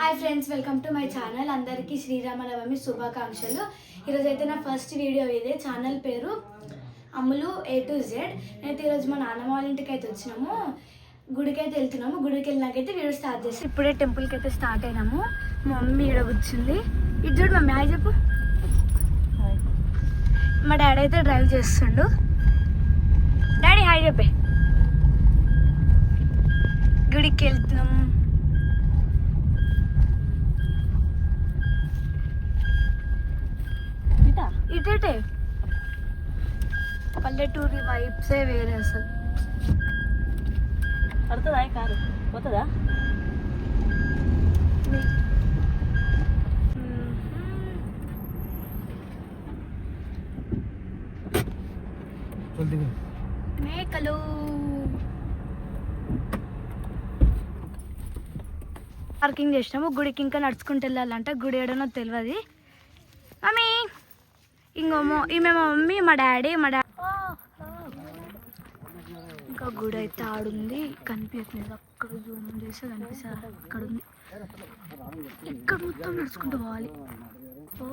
Hi friends welcome to my channel అందరికీ శ్రీరామనవమి శుభాకాంక్షలు. ఈరోజు అయితే నా ఫస్ట్ వీడియో ఇదే. ఛానల్ పేరు అమ్ములు ఏ టు జెడ్ నేనైతే ఈరోజు మా నాన్నమ్మ వాళ్ళ ఇంటికి అయితే వచ్చినాము. గుడికి అయితే వెళ్తున్నాము. గుడికి వెళ్ళినాకైతే వీడియో స్టార్ట్ చేసి ఇప్పుడే టెంపుల్కి అయితే స్టార్ట్ అయినాము. మా మమ్మీ ఇక్కడ కూర్చుంది. ఇది చూడు మమ్మీ హాయ్ చెప్పు. మా డాడీ అయితే డ్రైవ్ చేస్తుండు. డాడీ హాయ్ చెప్పే. గుడికి వెళ్తున్నాం ఇటేటే పల్లెటూరి వైబ్సే వేరే అసలు. పడుతుందా ఈ కారు? పోతుందా? మేకలు. పార్కింగ్ చేసినాము గుడికి ఇంకా నడుచుకుంటూ వెళ్ళాలంట గుడి ఏడనో తెలియదు మమ్మీ! ఇంకో మొ- ఈమె మా మమ్మీ మా డాడీ మా డాడీ ఇంకా గుడి అయితే ఆడుంది. కనిపించట్లేదు అక్కడ జూమ్ చేస్తే కనిపిస్తుంది అక్కడ ఉంది ఇక్కడ మొత్తం నడుచుకుంటూ పోవాలి. ఓ.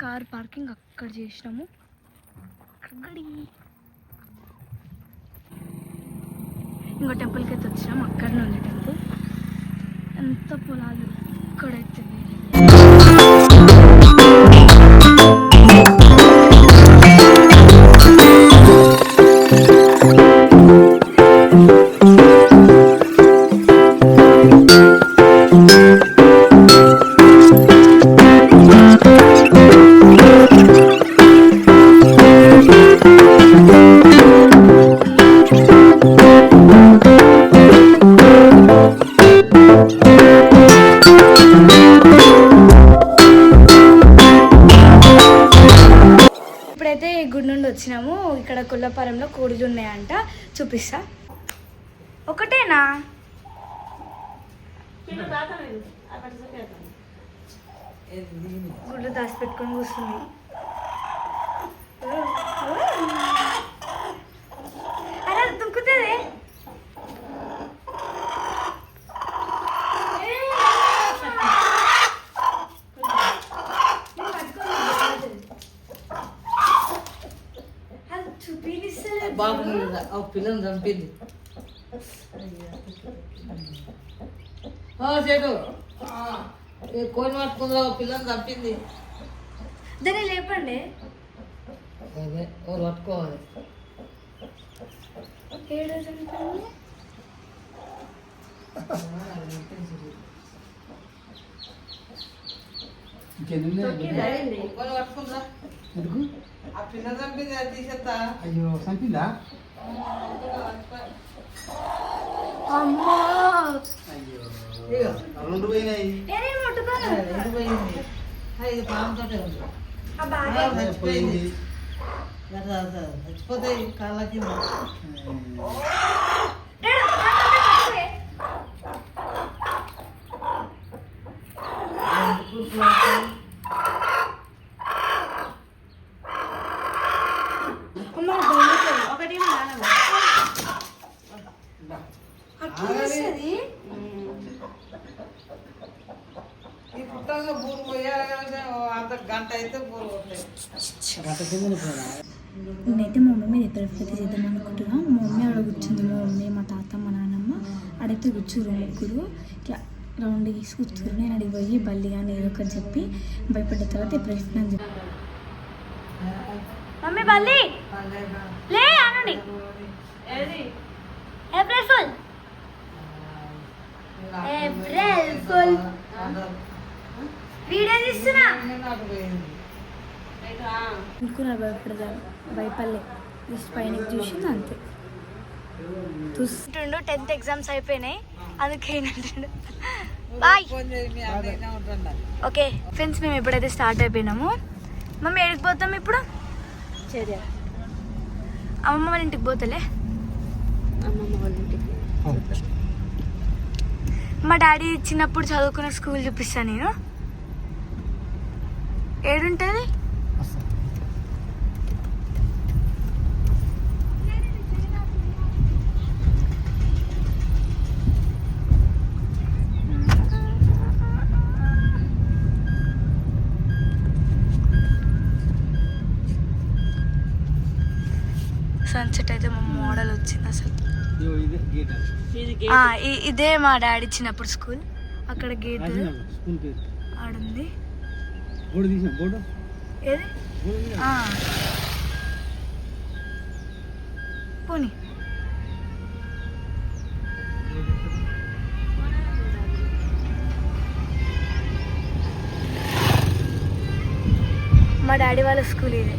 కార్ పార్కింగ్ అక్కడ చేసినాము. అక్కడి ఇంకో టెంపుల్కి అయితే వచ్చినాము. అక్కడనే ఉంది టెంపుల్ ఎంత పొలాలు ఇక్కడైతే ఇప్పుడైతే వచ్చినాము ఇక్కడ కొల్లపురంలో కోడిలు ఉన్నాయంట. చూపిస్తా. ఒకటేనా? గుడ్లు దాచిపెట్టుకొని కూర్చుంది అరే అది దుంకుతుంది అది చూపిస్తలేదు బాబు ఆ పిల్లని చంపింది చెడు కోని పట్టుకుందా ఆ పిల్లని చంపింది దాన్ని లేపండి అదే ఓ పట్టుకోవాలి కోని పట్టుకుందా ఎందుకు ఆ పిల్లని చంపింది తీసేస్తా అయ్యో చంపిందా? అమ్మో. అయ్యో. రెండు పోయినాయి. పోయింది. ఇది పాముతోటే ఉంది. చచ్చిపోయింది. చచ్చిపోతాయి కాళ్ళ కింద డాడీ, నాకంటే తక్కువే. అమ్మ, దొంగతనం. ఒకటి మా నాన్నమ్మ. అట్లా చేస్తది? ఈ పుట్టంలో బూరు పోయాలి కదా అంత గంట అయితే బూరు పోతాయి. నేనైతే మా మమ్మీ ఎప్పుడెప్పుడైతే చేద్దాం అనుకుంటున్నా. మా మమ్మీ ఆడ కూర్చుంది. మా మమ్మీ మా తాత మా నాన్నమ్మ ఆడైతే కూర్చురు ముగ్గురు. ఇట్లా రౌండ్ వేసి కూర్చురు నేను అడిగి పోయి బల్లి కానీ ఏదో ఒకటి చెప్పి భయపడ్డ తర్వాత ఇప్పుడు చెప్పి. మమ్మీ బల్లి! లే అనండి April fool April fool video తీస్తున్నా అనుకున్నారు భయపడదాను భయపడలే. జస్ట్ పైన చూసింది అంతే. చూస్తుండు టెన్త్ ఎగ్జామ్స్ అయిపోయినాయి. అందుకే ఏంటంటుండు బాయ్ ఓకే ఫ్రెండ్స్ మేము ఎప్పుడైతే స్టార్ట్ అయిపోయినాము మమ్మీ ఎడికి పోతాం ఇప్పుడు? అమ్మమ్మ వాళ్ళ ఇంటికి పోతలే? మా డాడీ చిన్నప్పుడు చదువుకున్న స్కూల్ చూపిస్తాను నేను. ఏడుంటుంది? సన్సెట్ అయితే మా మోడల్ వచ్చింది అసలు. ఇదే గేట్ అది. ఆ, ఇ- ఇదే మా డాడీ చిన్నప్పుడు స్కూల్. అక్కడ గేట్ ఆడుంది. ఏది. పోనీ. మా డాడీ వాళ్ళ స్కూల్ ఇదే.